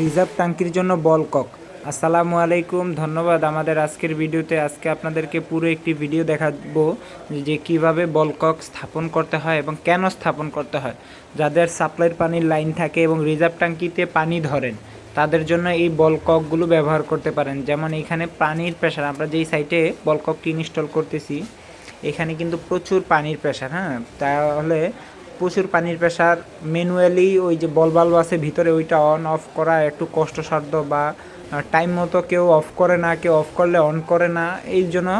Reserve ট্যাঙ্কির জন্য বল cock আসসালামু আলাইকুম, ধন্যবাদ আমাদের আজকের ভিডিওতে। আজকে আপনাদেরকে পুরো একটি ভিডিও দেখাবো যে কীভাবে বল কক স্থাপন করতে হয় এবং কেন স্থাপন করতে হয়। যাদের সাপ্লাইয়ের পানির লাইন থাকে এবং রিজার্ভ ট্যাঙ্কিতে পানি ধরেন, তাদের জন্য এই বল ককগুলো ব্যবহার করতে পারেন। যেমন এখানে পানির প্রেশার আমরা যেই সাইটে বল ককটি ইনস্টল করতেছি, এখানে কিন্তু প্রচুর পানির প্রেশার হ্যাঁ? তাহলে প্রচুর পানির প্রেশার ম্যানুয়ালি ওই যে বল বাল্ব আছে ভিতরে ওইটা অন অফ করা একটু কষ্টসাধ্য বা টাইম মতো কেউ অফ করে না, কেউ অফ করলে অন করে না এই জন্য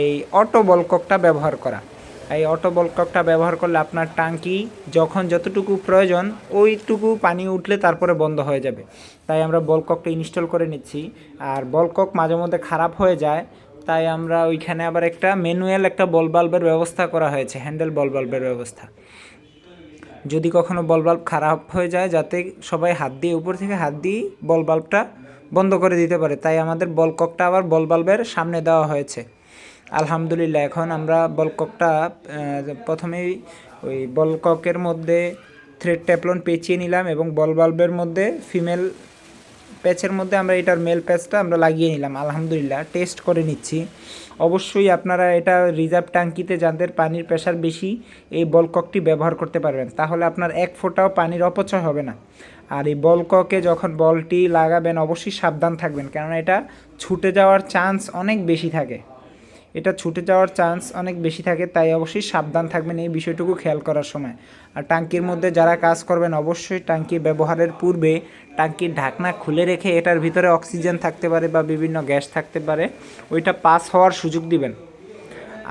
এই অটো বলককটা ব্যবহার করা। এই অটো বলককটা ব্যবহার করলে আপনার টাঙ্কি যখন যতটুকু প্রয়োজন, ওইটুকু পানি উঠলে তারপরে বন্ধ হয়ে যাবে। তাই আমরা বলককটা ইনস্টল করে নিচ্ছি। আর বলকক মাঝে মধ্যে খারাপ হয়ে যায়, তাই আমরা ওইখানে আবার একটা ম্যানুয়াল একটা বল বাল্বের ব্যবস্থা করা হয়েছে হ্যান্ডেল বল বাল্বের ব্যবস্থা। যদি কখনো বল বাল্ব খারাপ হয়ে যায়, যাতে সবাই হাত দিয়ে উপর থেকে হাত দিয়ে বল বাল্বটা বন্ধ করে দিতে পারে। তাই আমাদের বল ককটা আবার বল বাল্বের সামনে দেওয়া হয়েছে। আলহামদুলিল্লাহ, এখন আমরা বল ককটা প্রথমেই ওই বল ককের মধ্যে থ্রেড ট্যাপলন পেঁচিয়ে নিলাম এবং বল বাল্বের মধ্যে ফিমেল প্যাচের মধ্যে আমরা এটার মেল প্যাচটা আমরা লাগিয়ে নিলাম, আলহামদুলিল্লাহ। টেস্ট করে নিচ্ছি। অবশ্যই আপনারা এটা রিজার্ভ ট্যাঙ্কিতে যাদের পানির প্রেশার বেশি, এই বলককটি ব্যবহার করতে পারবেন। তাহলে আপনার এক ফোঁটাও পানির অপচয় হবে না। আর এই বলককে যখন বলটি লাগাবেন, অবশ্যই সাবধান থাকবেন। কেননা এটা ছুটে যাওয়ার চান্স অনেক বেশি থাকে। এটা ছুটে যাওয়ার চান্স অনেক বেশি থাকে, তাই অবশ্যই সাবধান থাকবেন এই বিষয়টুকু খেয়াল করার সময়। আর টাঙ্কির মধ্যে যারা কাজ করবেন, অবশ্যই টাঙ্কি ব্যবহারের পূর্বে টাঙ্কির ঢাকনা খুলে রেখে এটার ভিতরে অক্সিজেন থাকতে পারে বা বিভিন্ন গ্যাস থাকতে পারে, ওইটা পাস হওয়ার সুযোগ দিবেন।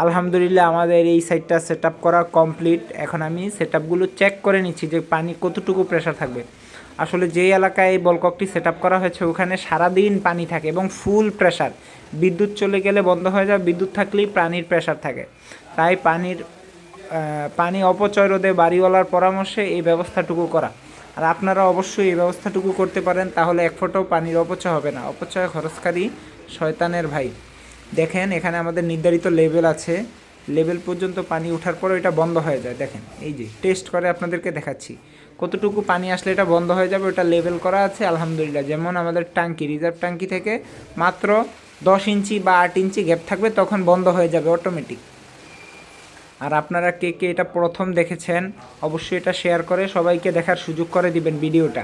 আলহামদুলিল্লাহ আমাদের এই সাইডটা সেট করা কমপ্লিট এখন আমি সেট চেক করে নিচ্ছি যে পানি কতটুকু প্রেশার থাকবে। আসলে যেই এলাকায় এই বলককটি সেট করা হয়েছে, ওখানে সারাদিন পানি থাকে এবং ফুল প্রেশার বিদ্যুৎ চলে গেলে বন্ধ হয়ে যায়, বিদ্যুৎ থাকলেই পানির প্রেশার থাকে। তাই পানির পানি অপচয় রোধে বাড়িওয়ালার পরামর্শে এই ব্যবস্থাটুকু করা। আর আপনারা অবশ্যই এই ব্যবস্থাটুকু করতে পারেন, তাহলে এক ফোঁটাও পানির অপচয় হবে না। অপচয় খরচকারী শয়তানের ভাই। দেখেন, এখানে আমাদের নির্ধারিত লেভেল আছে। লেভেল পর্যন্ত পানি ওঠার পরে এটা বন্ধ হয়ে যায়। দেখেন, এই যে, টেস্ট করে আপনাদেরকে দেখাচ্ছি। কতটুকু পানি আসলে এটা বন্ধ হয়ে যাবে, ওটা লেভেল করা আছে, আলহামদুলিল্লাহ। যেমন আমাদের ট্যাঙ্কি রিজার্ভ ট্যাঙ্কি থেকে মাত্র দশ ইঞ্চি বা আট ইঞ্চি গ্যাপ থাকবে, তখন বন্ধ হয়ে যাবে অটোমেটিক আর আপনারা কে কে এটা প্রথম দেখেছেন, অবশ্যই এটা শেয়ার করে সবাইকে দেখার সুযোগ করে দিবেন ভিডিওটা।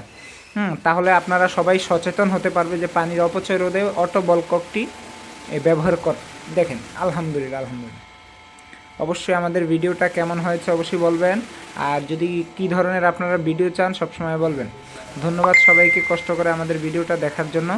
হুম, তাহলে আপনারা সবাই সচেতন হতে পারবে যে পানির অপচয় রোধে অটো বলককটি ব্যবহার কর দেখেন, আলহামদুলিল্লাহ আলহামদুলিল্লাহ। অবশ্যই আমাদের ভিডিওটা কেমন হয়েছে অবশ্যই বলবেন। আর যদি কি ধরনের আপনারা ভিডিও চান, সবসময় বলবেন। ধন্যবাদ সবাইকে কষ্ট করে আমাদের ভিডিওটা দেখার জন্য।